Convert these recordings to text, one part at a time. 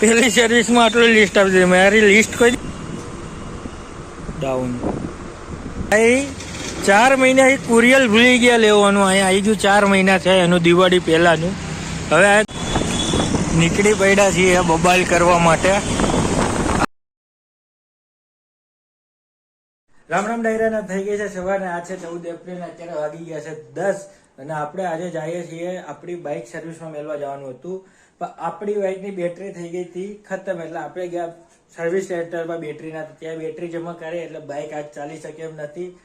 પેલી સર્વિસમાં આટલું લિસ્ટ આપી દીધું. મારી લિસ્ટ કોઈ ડાઉન ભાઈ, ચાર મહિના એ કુરિયલ ભૂલી ગયા લેવાનું. અહીંયા આવી ગયું ચાર મહિના છે એનું દિવાળી પહેલાનું. હવે નીકળી પડ્યા છીએ બબાલ કરવા માટે. રામ રામ ડાયરાના થઈ ગઈ છે સવારે આ છે ચૌદ એપ્રિલ અત્યારે વાગી ગયા છે દસ. અને આપણે આજે જઈએ છીએ આપણી બાઇક સર્વિસમાં મેળવા જવાનું હતું. પણ આપણી બાઇકની બેટરી થઈ ગઈ હતી, ખતમ. એટલે આપણે ગયા સર્વિસ સેન્ટરમાં બેટરી ના, ત્યાં બેટરી જમા કરે, એટલે બાઇક આજ ચાલી શકે એમ નથી.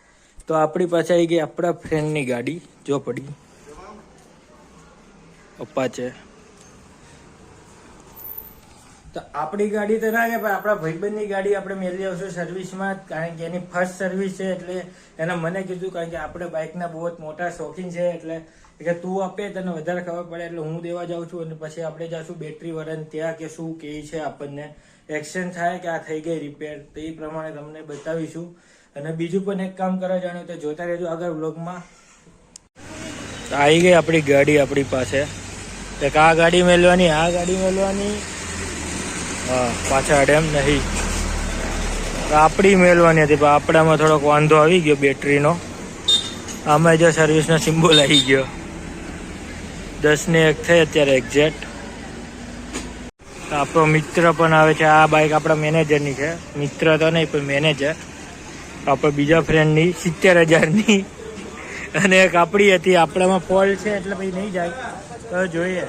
તો આપણી પાસે આવી ગઈ આપણા ફ્રેન્ડની ગાડી. જો પડી. પપ્પા છે. તો આપણી ગાડી તો ના કે, પણ આપણા ભાઈબંધની ગાડી આપણે મેળવી આવશું સર્વિસમાં, કારણ કે એની ફર્સ્ટ સર્વિસ છે, એટલે એને મને કીધું, કારણ કે આપણે બાઇકના બહુ જ મોટા શોખીન છે, એટલે કે તું આપે, તને વધારે ખબર પડે, એટલે હું દેવા જાઉં છું, અને પછી આપણે જાશું બેટરી વરન, ત્યાં કે શું કે છે આપણને. એક્સચેન્જ થાય કે આ થઈ ગઈ રિપેર તો એ પ્રમાણે તમને બતાવીશું. અને બીજું પણ એક કામ કરવા જાણ્યું તો જોતા રહેજો આગળ બ્લોગમાં આવી ગઈ આપણી ગાડી આપણી પાસે. એક આ ગાડી મેળવાની આ ગાડી મેળવાની પાછા એમ નહીં. આપણી મેળવાની હતી, પણ આપણામાં થોડોક વાંધો આવી ગયો બેટરીનો. આમાં જો સર્વિસનો સિમ્બોલ આવી ગયો. દસ ને એક થઈ અત્યારે એક્ઝેક્ટ આપણો મિત્ર પણ આવે છે, આ બાઇક આપણા મેનેજરની છે. મિત્ર તો નહીં, પણ મેનેજર આપણે બીજા ફ્રેન્ડની સિત્તેર હજારની અને એક આપણી હતી, આપણામાં ફોલ છે, એટલે પછી નહીં જાય. તો જોઈએ.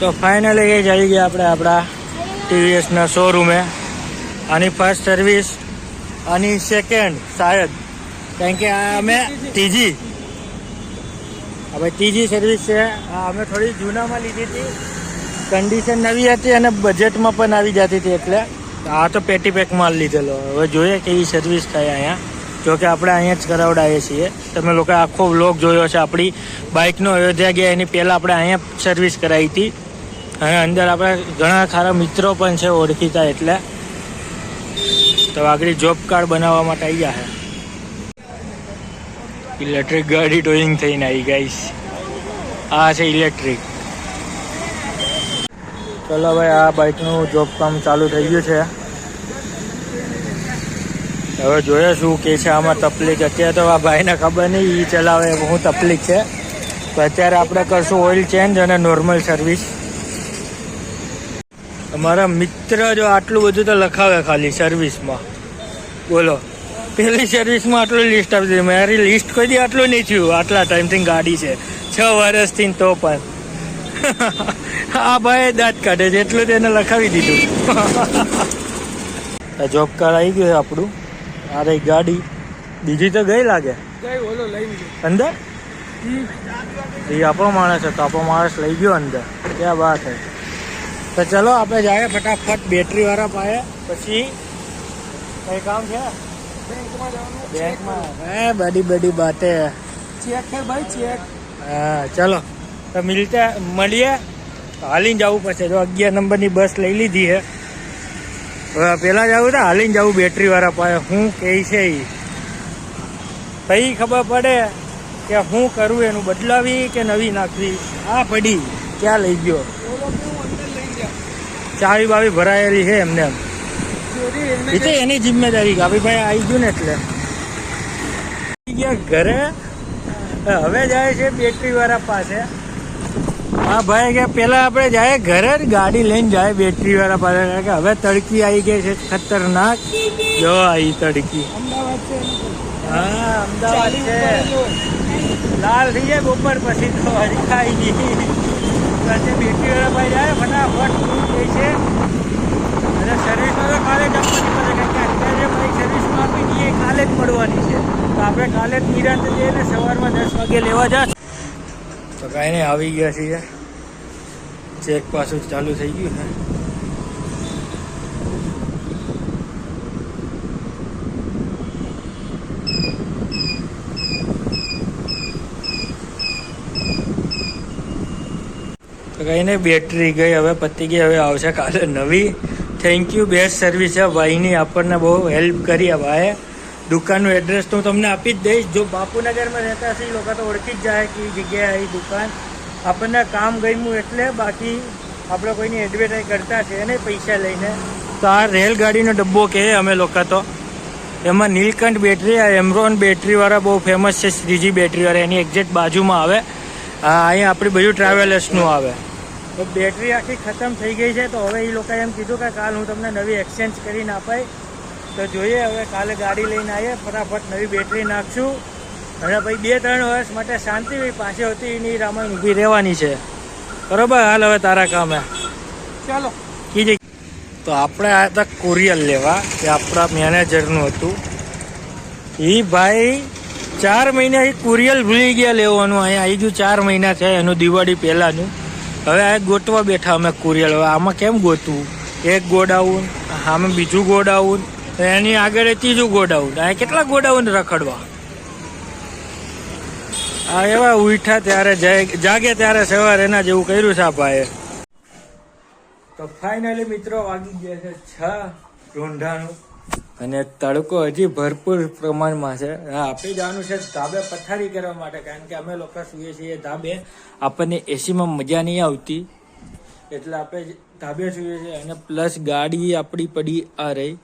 તો ફાઇનલી એ જ આવી ગયા આપણે, આપણા ટીવીએસના શોરૂમે. આની ફર્સ્ટ સર્વિસ આની સેકન્ડ શાયદ. કારણ કે આ અમે ત્રીજી. હવે ત્રીજી સર્વિસ છે. આ અમે થોડી જૂનામાં લીધી હતી. કન્ડિશન નવી હતી અને બજેટમાં પણ આવી જતી હતી એટલે. આ તો પેટી પેક માલ લીધેલો. હવે જોઈએ કેવી સર્વિસ થાય અહીંયા. જોકે આપણે અહીંયા જ કરાવડાવીએ છીએ. તમે લોકો આખો વ્લોગ જોયો છે આપણી બાઇકનો અયોધ્યા ગયા એની પહેલાં આપણે અહીંયા સર્વિસ કરાવી હતી. અને અંદર આપણે ઘણા ખારા મિત્રો પણ છે ઓળખીતા એટલે તો આગળ જોબ કાર્ડ બનાવવા માટે આવી ગયા છે ઇલેક્ટ્રિક ગાડી ટોઈંગ થઈને આવી ગઈ આ છે ઇલેક્ટ્રિક ચલો ભાઈ, આ બાઇકનું જોબ કામ ચાલુ થઈ ગયું છે. હવે જોઈએ શું કે છે આમાં તકલીફ. અત્યારે તો આ ભાઈને ખબર નહીં એ ચલાવે, હું તકલીફ છે. તો અત્યારે આપણે કરશું ઓઇલ ચેન્જ અને નોર્મલ સર્વિસ અમારા મિત્ર જો આટલું બધું તો લખાવે ખાલી સર્વિસમાં બોલો. પેલી સર્વિસમાં આટલું લિસ્ટ આપી દીધું. મારી લિસ્ટ કોઈ દી આટલું નહીં થયું. આટલા ટાઈમથી ગાડી છે. છ વર્ષથી તો પણ. આ ભાઈ દાંત કાઢે છે. એટલું તેને લખાવી દીધું. જોબ કાર્ડ આવી ગયું છે આપણું. આ રહી ગાડી. બીજી તો ગઈ લાગે. અંદર? એ આપણો માણસ હતો. આપણો માણસ લઈ ગયો અંદર. ક્યાં વાત હે? તો ચલો આપણે જઈએ ફટાફટ બેટરી વાળા પાએ પછી કઈ કામ છે? બેંકમાં. હે બડી બડી બાતે ચેક ભાઈ ચેક હા ચલો. તો મિલતે મળીએ. હાલીને જવું પડશે. જો અગિયાર નંબરની બસ લઈ લીધી હે. હવે પહેલાં જવું તો હાલીને જવું બેટરી વાળા પાસે હું કહે છે એ પછી ખબર પડે કે હું કરું એનું બદલાવી કે નવી નાખવી? આ પડી. ક્યાં લઈ ગયો? ચાવી બાવી ભરાયેલી છે એમને એ તો એની જિમ્મેદારી કે ભાઈ આવી ગયું ને એટલે. ગયા ઘરે. હવે જાય છે બેટરી વાળા પાસે. હા ભાઈ કે પેલા આપણે જાય ઘરે જ ગાડી લઈને જાય બેટરી વાળા પાસે. કે હવે તડકી આવી ગઈ છે ખતરનાક. જો આવી તડકી. હા અમદાવાદ છે. લાલ થઈ જાય બપોર પછી તો હરી ખાઈ ગઈ. પછી બેટરી પાસે જાય, ફટાફટ શું કહે છે. અને સર્વિસમાં તો કાલે જ આપવાની પડે, કારણ કે અત્યારે ભાઈ સર્વિસમાં આપી દઈએ, કાલે જ મળવાની છે. તો આપણે કાલે જ નિરાંત જઈને સવારમાં દસ વાગે લેવા જા તો કાંઈ નહીં, આવી ગયા છીએ. ચેક પાછું ચાલુ થઈ ગયું ને તો ને બેટરી ગઈ, હવે પતી ગઈ, હવે આવશે કાલે નવી. થેન્ક યુ બેસ્ટ સર્વિસ છે ભાઈની. આપણને બહુ હેલ્પ કરી આ ભાઈએ. દુકાનનું એડ્રેસ તો હું તમને આપી જ દઈશ. જો બાપુનગરમાં રહેતા હશે એ લોકો તો ઓળખી જ જાય કે જગ્યાએ આવી દુકાન. આપણને કામ ગમ્યું એટલે બાકી આપણે કોઈની એડવર્ટાઈઝ કરતા છે ને પૈસા લઈને. તો આ રેલગાડીનો ડબ્બો કહે અમે લોકો તો. એમાં નીલકંઠ બેટરી, આ એમરોન બેટરીવાળા બહુ ફેમસ છે, શ્રીજી બેટરીવાળા. એની એક્ઝેક્ટ બાજુમાં આવે. અહીંયા આપણી બધું ટ્રાવેલર્સનું આવે. તો બેટરી આખી ખતમ થઈ ગઈ છે તો હવે એ લોકોએ એમ કીધું કે કાલ હું તમને નવી એક્સચેન્જ કરીને અપાય તો જોઈએ હવે કાલે ગાડી લઈને આવીએ ફટાફટ નવી બેટરી નાખશું. અને ભાઈ બે ત્રણ વર્ષ માટે શાંતિ પાસે હતી એની રામાયણ ઊભી રહેવાની છે. બરોબર? હાલ હવે તારા કામે. ચાલો. કીધી તો આપણે આ હતા કુરિયર લેવા એ આપણા મેનેજરનું હતું. એ ભાઈ ચાર મહિના એ કુરિયર ભૂલી ગયા લેવાનું અહીંયા આવી ગયું ચાર મહિના છે એનું દિવાળી પહેલાંનું. હવે આ ગોતવા બેઠા અમે કુરિયર. હવે આમાં કેમ ગોતવું? એક ગોડાઉન, આમાં બીજું ગોડાઉન, એની આગળ ત્રીજું ગોડાઉન. આ કેટલા ગોડાઉન રખડવા? આ એવા ઉઠા ત્યારે જાગે ત્યારે સવાર એના જેવું કર્યું છે ભાઈએ. તો ફાઇનલી મિત્રો વાગી ગયા છે છ. રોંઢાનું અને તડકો હજી ભરપૂર પ્રમાણમાં છે. આપણે જવાનું છે ધાબે પથારી કરવા માટે, કારણ કે અમે લોકો સૂઈએ છીએ ધાબે. આપણને એસીમાં મજા નહીં આવતી. એટલે આપણે ધાબે સૂઈએ છીએ અને પ્લસ ગાડી આપણી પડી આ રહી.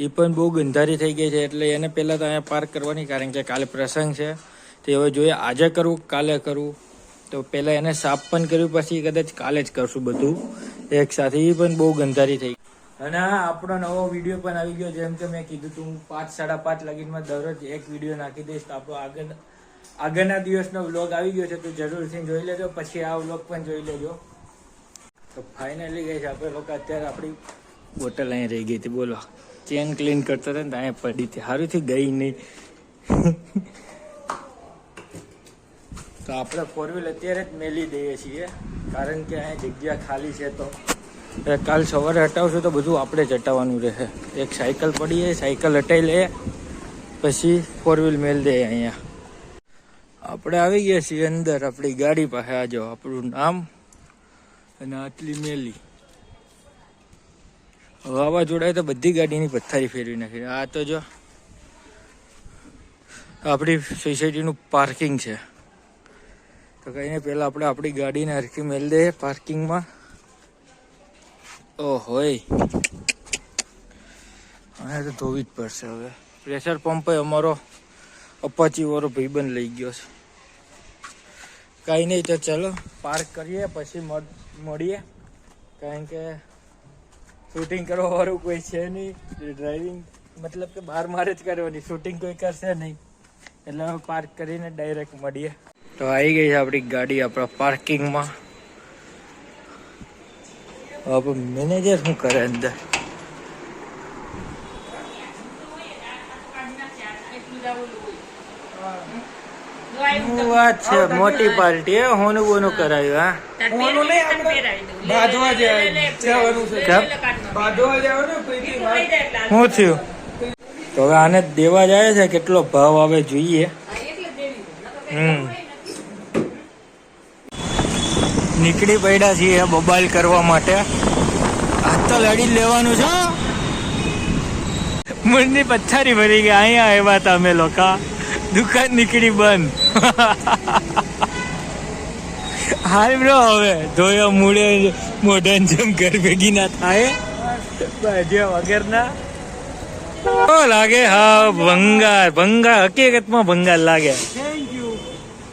એ પણ બહુ ગંધારી થઈ ગઈ છે, એટલે એને પહેલાં તો અહીંયા પાર્ક કરવાની, કારણ કે કાલે પ્રસંગ છે. તે હવે જોઈએ આજે કરવું, કાલે કરવું. તો પહેલાં એને સાફ પણ કર્યું, પછી કદાચ કાલે જ કરશું બધું. એક સાથે એ પણ બહુ ગંધારી થઈ અને આપણો નવો વીડિયો પણ આવી ગયો, જેમ કે મેં કીધું તું પાંચ, સાડા પાંચ લગીનમાં દરરોજ એક વીડિયો નાખી દઈશ. તો આપણો આગળ, આગળના દિવસનો વ્લોગ આવી ગયો છે, તો જરૂરથી જોઈ લેજો. પછી આ વ્લોગ પણ જોઈ લેજો. તો ફાઇનલી ગઈ છે, આપણે લોકો અત્યારે આપણી બોટલ અહીં રહી ગઈ હતી. બોલો ચેન ક્લીન કરતા હતા ને ત્યાં પડી હતી. સારુંથી ગઈ નહીં. તો આપણે ફોર વ્હીલ અત્યારે જ મેલી દઈએ છીએ, કારણ કે અહીંયા જગ્યા ખાલી છે તો. એ કાલ સવારે હટાવશું તો બધું આપણે જ હટાવવાનું રહે. એક સાયકલ પડી જાય, સાયકલ હટાવી લઈએ પછી ફોર વ્હીલ મેલ દઈએ અહીંયા. આપણે આવી ગયા છીએ અંદર, આપણી ગાડી પાસે. આજો આપણું નામ અને આટલી મેલી. વાવાઝોડાએ તો બધી ગાડીની પથ્થારી ફેરવી નાખી. આ તો જો, આપણી સોસાયટીનું પાર્કિંગ છે. તો કહીને પહેલાં આપણે આપણી ગાડીને હરકી મેલ દઈએ પાર્કિંગમાં ઓ હોય અને તો ધોવી જ પડશે હવે. પ્રેશર પંપે અમારો અપાચી વાળો ભાઈબંધ લઈ ગયો છે. કાંઈ નહીં, તો ચલો, પાર્ક કરીએ, પછી મળ- મળીએ. કારણ કે શૂટિંગ કરવા વાળું કોઈ છે નહીં. ડ્રાઇવિંગ, મતલબ કે બહાર મારે જ કરવાની, શૂટિંગ કોઈ કરશે નહીં. એટલે અમે પાર્ક કરીને ડાયરેક્ટ મળીએ. તો આવી ગઈ છે આપણી ગાડી આપણા પાર્કિંગમાં. હવે મેનેજર શું કરે અંદર? વાત છે? મોટી પાર્ટી હે? હોનું બોનું કરાયું હા? ઓનું નહીં આપણે બાંધવા જવાનું છે બાંધવા જવાનું શું થયું? તો હવે આને દેવા જાય છે? કેટલો ભાવ આવે જોઈએ? હમ. નીકળી પડ્યા છીએ બબાલ કરવા માટે. આ તો લડી લેવાનું છે મનની પથ્થારી ભરી ગઈ અહીંયા આવ્યા હતા અમે લોકો. દુકાન નીકળી બંધ. હાલ બ્રો હવે ધોયો મૂળે મોઢાની જેમ ઘર ભેગી ના થાય. બાજ્યા વગરના. લાગે હા ભંગાર ભંગાર હકીકતમાં ભંગાર લાગે.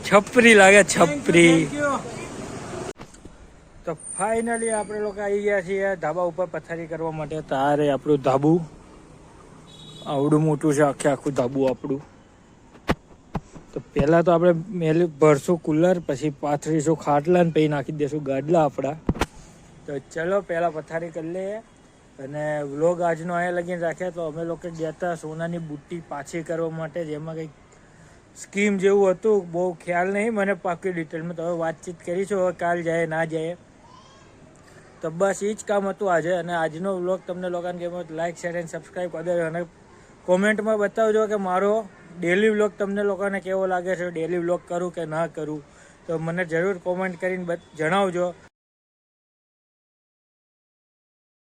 છપરી લાગે છપરી. તો ફાઇનલી આપણે લોકો આવી ગયા છીએ ધાબા ઉપર પથારી કરવા માટે. તારે આપણું ધાબુ, આવડું મોટું છે, આખે આખું ધાબુ આપણું. તો પહેલાં તો આપણે મેલી ભરશું કુલર, પછી પાથરીશું ખાટલા ને પછી નાખી દઈશું ગાડલા આપણા. તો ચલો પહેલાં પથારી કરી લઈએ. અને વ્લોગ આજનો અહીંયા લગીને રાખ્યા. તો અમે લોકો ગયા હતા સોનાની બુટ્ટી પાછી કરવા માટે, જેમાં કંઈક સ્કીમ જેવું હતું. બહુ ખ્યાલ નહીં, મને પાકી ડિટેલમાં તો હવે વાતચીત કરીશું હવે કાલ જાય, ના જાય. તો બસ એ જ કામ હતું આજે. અને આજનો વ્લોગ તમને લોકોને ગમ્યો લાઇક શેર એન્ડ સબસ્ક્રાઈબ કરી દેજો. અને કોમેન્ટમાં બતાવજો કે મારો ડેલી વ્લોગ તમને લોકોને કેવો લાગે છે? ડેલી વ્લોગ કરું કે ના કરું? તો મને જરૂર કોમેન્ટ કરીને જણાવજો.